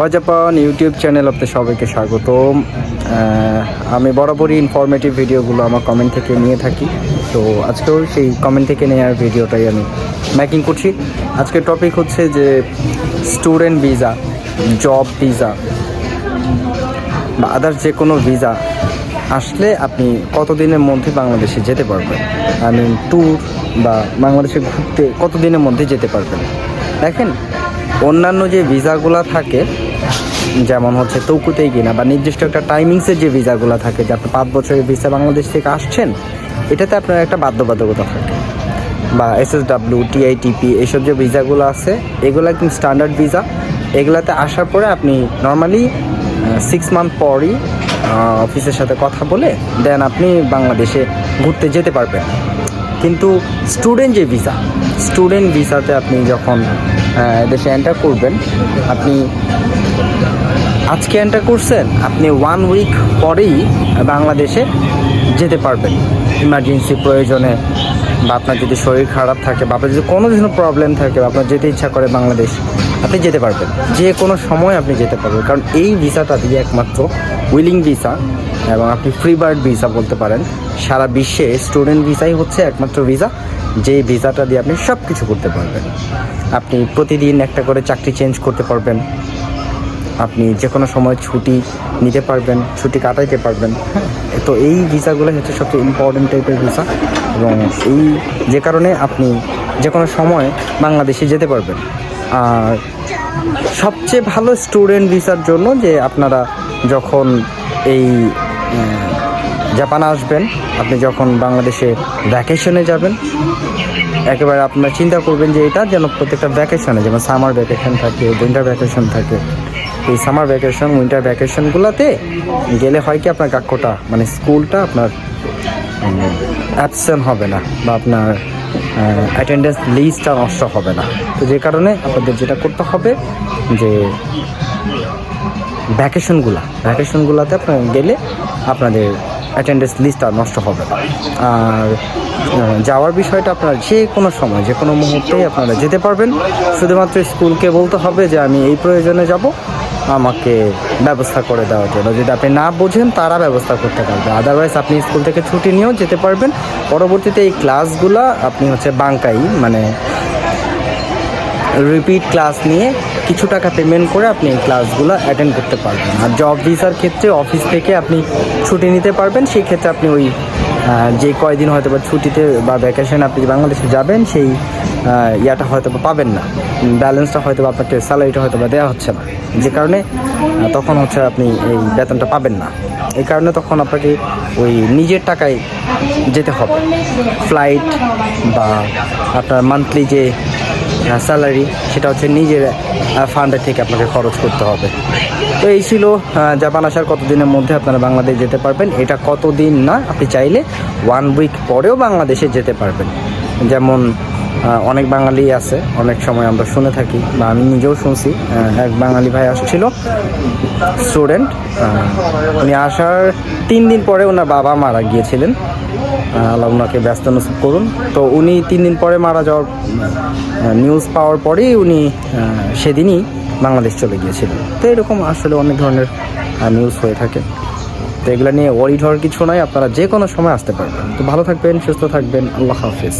ওয়াজাপান YouTube channel আপনাদের সবাইকে স্বাগতম। আমি বরাবরই ইনফরমেটিভ ভিডিওগুলো আমার কমেন্ট থেকে নিয়ে থাকি। তো আজকেও সেই কমেন্ট থেকে নেওয়ার ভিডিওটাই আমি মেকিং করছি। আজকের টপিক হচ্ছে যে স্টুডেন্ট ভিসা জব ভিসা বা আদার্স যে কোনো ভিসা আসলে আপনি কতদিনের মধ্যে বাংলাদেশে যেতে পারবেন? আই মিন ট্যুর বা বাংলাদেশে ঘুরতে কতদিনের মধ্যে যেতে পারবেন? দেখেন, অন্যান্য যে ভিসাগুলো থাকে যেমন হচ্ছে তৌকুতেই কিনা, বা নির্দিষ্ট একটা টাইমিংসের যে ভিসাগুলো থাকে, যে আপনি পাঁচ বছরের ভিসা বাংলাদেশ থেকে আসছেন, এটাতে আপনার একটা বাধ্যবাধকতা থাকে। বা এস এস এসএসডাব্লিউ টিআইটিপি এইসব যে ভিসাগুলো আছে, এগুলো একদম স্ট্যান্ডার্ড ভিসা এগুলাতে আসার পরে আপনি নর্মালি সিক্স মান্থ পরই অফিসের সাথে কথা বলে দেন আপনি বাংলাদেশে ঘুরতে যেতে পারবেন। কিন্তু স্টুডেন্ট যে ভিসা স্টুডেন্ট ভিসাতে আপনি যখন দেশে এন্টার করবেন, আপনি আজকে এন্টার করছেন, আপনি ওয়ান উইক পরেই বাংলাদেশে যেতে পারবেন। ইমার্জেন্সি প্রয়োজনে বা আপনার যদি শরীর খারাপ থাকে বা আপনার যদি কোনো ধরনের প্রবলেম থাকে বা আপনার যেতে ইচ্ছা করে বাংলাদেশ, আপনি যেতে পারবেন। যে কোনো সময় আপনি যেতে পারবেন, কারণ এই ভিসাটা দিয়ে একমাত্র উইলিং ভিসা এবং আপনি ফ্রি বার্ড ভিসা বলতে পারেন। সারা বিশ্বে স্টুডেন্ট ভিসাই হচ্ছে একমাত্র ভিসা যে ভিসাটা দিয়ে আপনি সব কিছু করতে পারবেন। আপনি প্রতিদিন একটা করে চাকরি চেঞ্জ করতে পারবেন। আপনি যে কোনো সময় ছুটি নিতে পারবেন, ছুটি কাটাইতে পারবেন। তো এই ভিসাগুলো হচ্ছে সবচেয়ে ইম্পর্টেন্ট টাইপের ভিসা এবং এই যে কারণে আপনি যে কোনো সময় বাংলাদেশে যেতে পারবেন। আর সবচেয়ে ভালো স্টুডেন্ট ভিসার জন্য যে আপনারা যখন এই জাপান আসবেন, আপনি যখন বাংলাদেশে ভ্যাকেশনে যাবেন, একেবারে আপনারা চিন্তা করবেন যে এটা যেন প্রত্যেকটা ভ্যাকেশনে যেমন সামার ভ্যাকেশন থাকে উইন্টার ভ্যাকেশন থাকে এই সামার ভ্যাকেশন উইন্টার ভ্যাকেশনগুলোতে গেলে হয় কি আপনার কাক্যটা মানে স্কুলটা আপনার অ্যাবসেন্ট হবে না বা আপনার অ্যাটেন্ডেন্স লিস্টটা নষ্ট হবে না। তো যে কারণে আপনাদের যেটা করতে হবে যে ভ্যাকেশনগুলো ভ্যাকেশনগুলোতে আপনার গেলে আপনাদের অ্যাটেন্ডেন্স লিস্টটা নষ্ট হবে না। আর যাওয়ার বিষয়টা আপনার যে কোনো সময়, যে কোনো মুহূর্তেই আপনারা যেতে পারবেন। শুধুমাত্র স্কুলকে বলতে হবে যে আমি এই প্রয়োজনে যাব আমাকে ব্যবস্থা করে দেওয়ার জন্য। যদি আপনি না বোঝেন, তারা ব্যবস্থা করতে পারবে। আদারওয়াইজ আপনি স্কুল থেকে ছুটি নিয়েও যেতে পারবেন। পরবর্তীতে এই ক্লাসগুলো আপনি হচ্ছে বাঙ্কাই মানে রিপিট ক্লাস নিয়ে কিছু টাকা পেমেন্ট করে আপনি এই ক্লাসগুলো অ্যাটেন্ড করতে পারবেন। আর জব ভিসার ক্ষেত্রে অফিস থেকে আপনি ছুটি নিতে পারবেন। সেই ক্ষেত্রে আপনি ওই যে কয়দিন হয়তো বা ছুটিতে বা ভ্যাকেশন আপনি বাংলাদেশে যাবেন, সেই ইয়াটা হয়তো বা পাবেন না। ব্যালেন্সটা হয়তো বা আপনাকে স্যালারিটা হয়তো বা দেওয়া হচ্ছে না। যে কারণে তখন হচ্ছে আপনি এই বেতনটা পাবেন না। এই কারণে তখন আপনাকে ওই নিজের টাকায় যেতে হবে। ফ্লাইট বা আপনার মান্থলি যে স্যালারি, সেটা হচ্ছে নিজের ফান্ডের থেকে আপনাকে খরচ করতে হবে। তো এই ছিল জাপান আসার কতদিনের মধ্যে আপনারা বাংলাদেশ যেতে পারবেন। এটা কতদিন না, আপনি চাইলে ওয়ান উইক পরেও বাংলাদেশে যেতে পারবেন। যেমন অনেক বাঙালি আছে, অনেক সময় আমরা শুনে থাকি বা আমি নিজেও শুনছি এক বাঙালি ভাই আসছিল স্টুডেন্ট উনি আসার তিন দিন পরে ওনার বাবা মারা গিয়েছিলেন। আল্লাহ ওনাকে ব্যস্ত নসিব করুন। তো উনি তিন দিন পরে মারা যাওয়ার নিউজ পাওয়ার পরেই উনি সেদিনই বাংলাদেশ চলে গিয়েছিলেন। তো এরকম আসলে অনেক ধরনের নিউজ হয়ে থাকে। তো এগুলো নিয়ে ওয়ারিড হওয়ার কিছু নয় আপনারা যে কোনো সময় আসতে পারবেন। তো ভালো থাকবেন, সুস্থ থাকবেন, আল্লাহ হাফিজ।